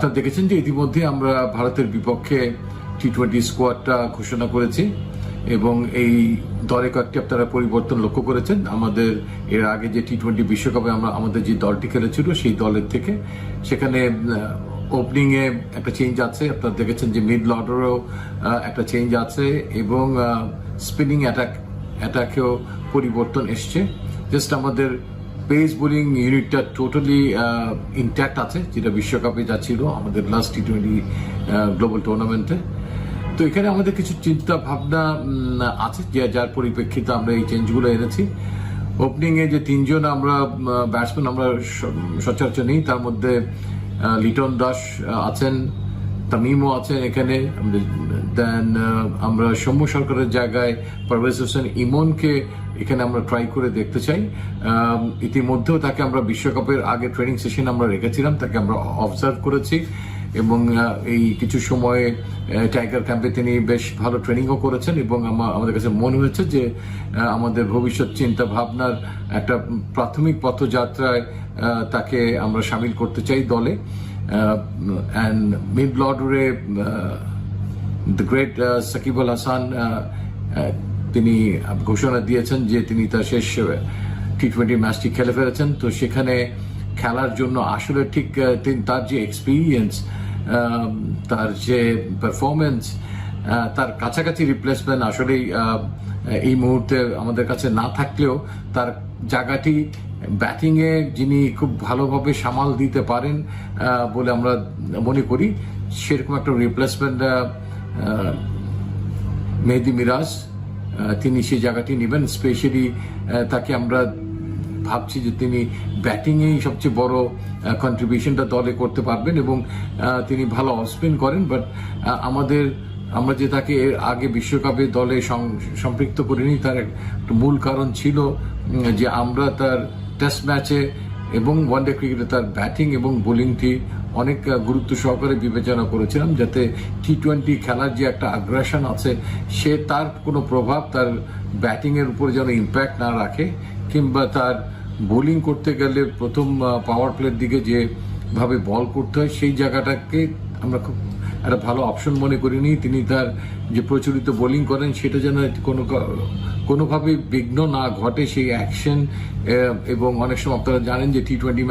আপনারা দেখেছেন যে ইতিমধ্যে আমরা ভারতের বিপক্ষে টি টোয়েন্টি স্কোয়াডটা ঘোষণা করেছি এবং এই দলে কয়েকটি আপনারা পরিবর্তন লক্ষ্য করেছেন। আমাদের এর আগে যে টি টোয়েন্টি বিশ্বকাপে আমরা, আমাদের যে দলটি খেলেছিল, সেই দলের থেকে সেখানে ওপেনিং এ একটা চেঞ্জ আছে। আপনারা দেখেছেন যে মিড অর্ডারও একটা চেঞ্জ আছে এবং স্পিনিং অ্যাটাক অ্যাটাকেও পরিবর্তন এসছে। জাস্ট আমাদের পেস বোলিং ইউনিটটা টোটালি ইনট্যাক্ট আছে, যেটা বিশ্বকাপে যা ছিল আমাদের লাস্ট টি টোয়েন্টি গ্লোবাল টুর্নামেন্টে তো এখানে আমাদের কিছু চিন্তা ভাবনা আছে, যে যার পরিপ্রেক্ষিতে আমরা এই চেঞ্জগুলো এনেছি। ওপেনিং এ যে তিনজন আমরা ব্যাটসম্যান আমরা স- সচরাচর নেই, তার মধ্যে লিটন দাস আছেন তামিমও আছেন এখানে দেন আমরা সৌম্য সরকারের জায়গায় পারভেজ হোসেন ইমনকে এখানে আমরা ট্রাই করে দেখতে চাই। ইতিমধ্যেও তাকে আমরা বিশ্বকাপের আগে ট্রেনিং সেশন আমরা রেখেছিলাম, তাকে আমরা অবজার্ভ করেছি এবং এই কিছু সময়ে টাইগার ক্যাম্পে তিনি বেশ ভালো ট্রেনিংও করেছেন এবং আমাদের কাছে মনে হয়েছে যে আমাদের ভবিষ্যৎ চিন্তা ভাবনার একটা প্রাথমিক পথযাত্রায় তাকে আমরা সামিল করতে চাই দলে। অ্যান্ড মিড ব্লডরে দ্য গ্রেট সাকিব আল হাসান তিনি ঘোষণা দিয়েছেন যে তিনি তার শেষ টি টোয়েন্টি ম্যাচটি খেলে ফেলেছেন। তো সেখানে খেলার জন্য আসলে ঠিক তার যে এক্সপিরিয়েন্স তার যে পারফরমেন্স তার কাছাকাছি রিপ্লেসমেন্ট আসলেই এই মুহূর্তে আমাদের কাছে না থাকলেও তার জায়গাটি ব্যাটিংয়ে যিনি খুব ভালোভাবে সামাল দিতে পারেন বলে আমরা মনে করি। সেরকম একটা রিপ্লেসমেন্ট মেহেদি মিরাজ তিনি সেই জায়গাটি নেবেন। স্পেশালি তাকে আমরা ভাবছি যে তিনি ব্যাটিংয়েই সবচেয়ে বড় কন্ট্রিবিউশনটা দলে করতে পারবেন এবং তিনি ভালো অফ স্পিন করেন বাট আমাদের, আমরা যে তাকে এর আগে বিশ্বকাপে দলে সম্পৃক্ত করিনি, তার একটা মূল কারণ ছিল যে আমরা তার টেস্ট ম্যাচে এবং ওয়ানডে ক্রিকেটে তার ব্যাটিং এবং বোলিংটি অনেক গুরুত্ব সহকারে বিবেচনা করেছিলাম যাতে টি টোয়েন্টি খেলার যে একটা আগ্রাসন আছে, সে তার কোনো প্রভাব তার ব্যাটিংয়ের উপর যেন ইম্প্যাক্ট না রাখে, কিংবা তার বোলিং করতে গেলে প্রথম পাওয়ার প্লের দিকে যেভাবে বল করতে হয়, সেই জায়গাটাকে আমরা খুব একটা ভালো অপশন মনে করিনি। তিনি তার যে প্রচলিত বোলিং করেন, সেটা যেন কোনো কোনোভাবে বিঘ্ন না ঘটে সেই অ্যাকশন এবং অনেক সময় আপনারা জানেন যে টি টোয়েন্টি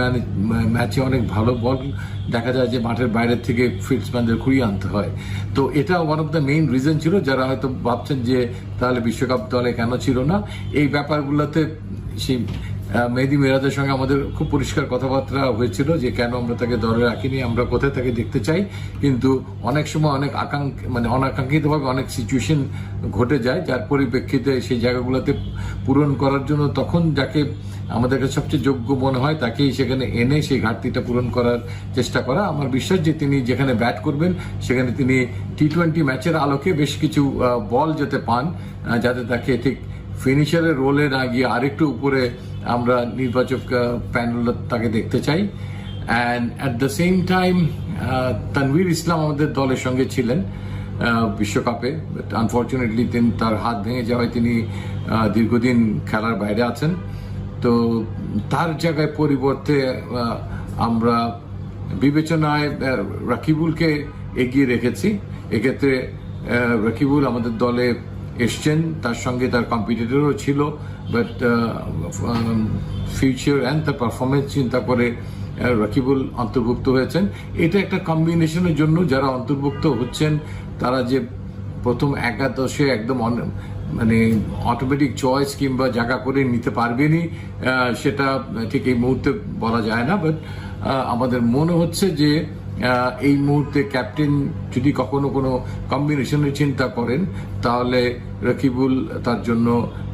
ম্যাচে অনেক ভালো বল দেখা যায় যে মাঠের বাইরের থেকে ফিল্ডসম্যানদের ঘুরিয়ে আনতে হয়। তো এটা one of the main reason ছিল। যারা হয়তো ভাবছেন যে তাহলে বিশ্বকাপ দলে কেন ছিল না, এই ব্যাপারগুলোতে সেই মেহেদি মিরাজের সঙ্গে আমাদের খুব পরিষ্কার কথাবার্তা হয়েছিল যে কেন আমরা তাকে দলে রাখিনি, আমরা কোথায় তাকে দেখতে চাই। কিন্তু অনেক সময় অনেক আকাঙ্ক মানে অনাকাঙ্ক্ষিতভাবে অনেক সিচুয়েশন ঘটে যায়, যার পরিপ্রেক্ষিতে সেই জায়গাগুলোতে পূরণ করার জন্য তখন যাকে আমাদের কাছে সবচেয়ে যোগ্য মনে হয়, তাকেই সেখানে এনে সেই ঘাটতিটা পূরণ করার চেষ্টা করা। আমার বিশ্বাস যে তিনি যেখানে ব্যাট করবেন, সেখানে তিনি টি টোয়েন্টি ম্যাচের আলোকে বেশ কিছু বল যাতে পান যাতে তাকে ঠিক ফিনিশারের রোলে না গিয়ে আরেকটু উপরে আমরা নির্বাচক প্যানেল তাকে দেখতে চাই। And at the same time Tanvir Islam আমাদের দলের সঙ্গে ছিলেন বিশ্বকাপে। আনফর্চুনেটলি তিনি তার হাত ভেঙে যাওয়ায় তিনি দীর্ঘদিন খেলার বাইরে আছেন। তো তার জায়গায় পরিবর্তে আমরা বিবেচনায় রাকিবুলকে এগিয়ে রেখেছি। এক্ষেত্রে রাকিবুল আমাদের দলে এসছেন তার সঙ্গে তার কম্পিটিটরও ছিল বাট ফিউচার অ্যান্ড তার পারফরমেন্স চিন্তা করে রকিবুল অন্তর্ভুক্ত হয়েছেন। এটা একটা কম্বিনেশনের জন্য যারা অন্তর্ভুক্ত হচ্ছেন তারা যে প্রথম একাদশে একদম মানে অটোমেটিক চয়েস কিংবা জায়গা করে নিতে পারবেনই আহ, সেটা ঠিক এই মুহূর্তে বলা যায় না বাট আমাদের মনে হচ্ছে যে এই মুহূর্তে ক্যাপ্টেন যদি কখনো কোনো কম্বিনেশনের চিন্তা করেন, তাহলে রকিবুল তার জন্য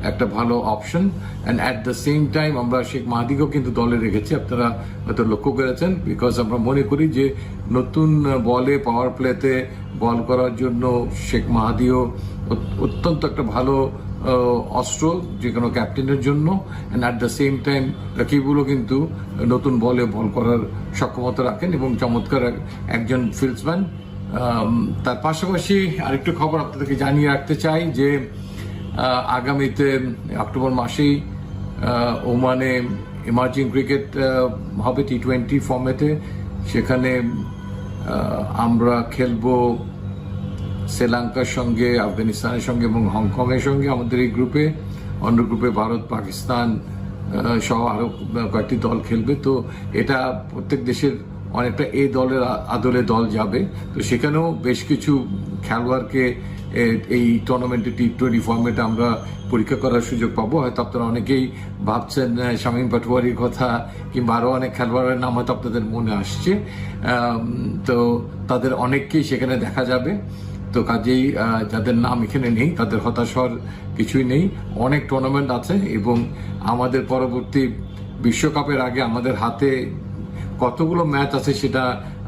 একটা ভালো option and at the same time আমরা শেখ মাহাদিকেও কিন্তু দলে রেখেছি। আপনারা হয়তো লক্ষ্য করেছেন বিকজ আমরা মনে করি যে নতুন বলে পাওয়ার প্লেতে বল করার জন্য শেখ মাহাদিও অত্যন্ত একটা ভালো অস্ত্র যে কোনো ক্যাপ্টেনের জন্য and at the same time রাকিবুলও কিন্তু নতুন বলে বল করার সক্ষমতা রাখেন এবং চমৎকার একজন ফিল্ডসম্যান তার পাশাপাশি আরেকটু খবর আপনাদেরকে জানিয়ে রাখতে চাই যে আগামীতে অক্টোবর মাসেই ওমানে ইমার্জিং ক্রিকেট হবে টি টোয়েন্টি ফর্মেটে সেখানে আমরা খেলব শ্রীলঙ্কার সঙ্গে, আফগানিস্তানের সঙ্গে এবং হংকংয়ের সঙ্গে আমাদের এই গ্রুপে, অন্য গ্রুপে ভারত, পাকিস্তান সহ আরও কয়েকটি দল খেলবে। তো এটা প্রত্যেক দেশের অনেকটা এই দলের আদলে দল যাবে। তো সেখানেও বেশ কিছু খেলোয়াড়কে এই টুর্নামেন্টে টি টোয়েন্টি ফর্মেটে আমরা পরীক্ষা করার সুযোগ পাবো। হয়তো আপনারা অনেকেই ভাবছেন শামীম পাটোয়ারির কথা কিংবা আরও অনেক খেলোয়াড়ের নাম হয়তো আপনাদের মনে আসছে। তো তাদের অনেককেই সেখানে দেখা যাবে। তো কাজেই যাদের নাম এখানে নেই, তাদের হতাশ হওয়ার কিছুই নেই। অনেক টুর্নামেন্ট আছে এবং আমাদের পরবর্তী বিশ্বকাপের আগে আমাদের হাতে কতগুলো ম্যাচ আছে সেটা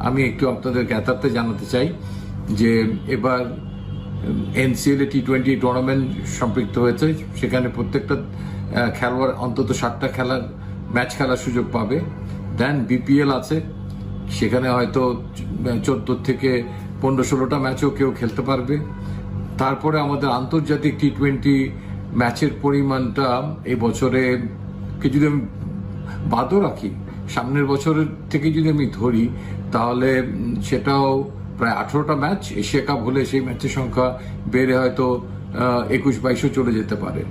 আমি একটু আপনাদের জ্ঞাতার্থে জানাতে চাই যে এবার এনসিএল টি টোয়েন্টি টুর্নামেন্ট সম্পৃক্ত হয়েছে। সেখানে প্রত্যেকটা খেলোয়াড় অন্তত সাতটা খেলার ম্যাচ খেলার সুযোগ পাবে। দেন বিপিএল আছে। সেখানে হয়তো চোদ্দ থেকে পনেরো ষোলোটা ম্যাচও কেউ খেলতে পারবে। তারপরে আমাদের আন্তর্জাতিক টি টোয়েন্টি ম্যাচের পরিমাণটা এই বছরে কে যদি আমি বাদও রাখি, সামনের বছরের থেকে যদি আমি ধরি, তাহলে সেটাও প্রায় আঠেরোটা ম্যাচ, এশিয়া কাপ হলে সেই ম্যাচের সংখ্যা বেড়ে হয়তো একুশ বাইশও চলে যেতে পারে।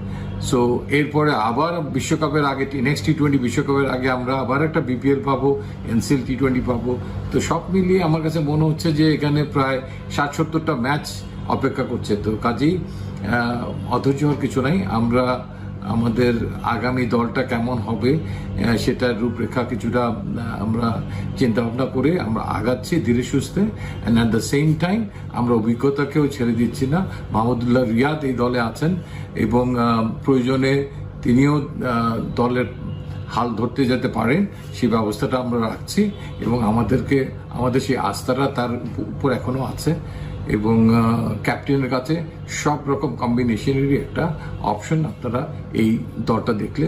সো এরপরে আবার বিশ্বকাপের আগে নেক্সট টি টোয়েন্টি বিশ্বকাপের আগে আমরা আবার একটা বিপিএল পাবো এনসিএল টি টোয়েন্টি পাবো। তো সব মিলিয়ে আমার কাছে মনে হচ্ছে যে এখানে প্রায় ষাট সত্তরটা ম্যাচ অপেক্ষা করছে। তো কাজেই অধৈর্য হওয়ার কিছু নাই। আমরা আমাদের আগামী দলটা কেমন হবে সেটার রূপরেখা কিছুটা আমরা চিন্তা ভাবনা করে আমরা আগাচ্ছি ধীরে সুস্থে and at the same time আমরা অভিজ্ঞতাকেও ছেড়ে দিচ্ছি না। মাহমুদুল্লাহ রিয়াদ এই দলে আছেন এবং প্রয়োজনে তিনিও দলের হাল ধরতে যেতে পারেন, সেই ব্যবস্থাটা আমরা রাখছি এবং আমাদেরকে, আমাদের সেই আস্থাটা তার উপর এখনও আছে। এবং ক্যাপ্টেনের কাছে সব রকম কম্বিনেশনেরই একটা অপশন আপনারা এই দলটা দেখলে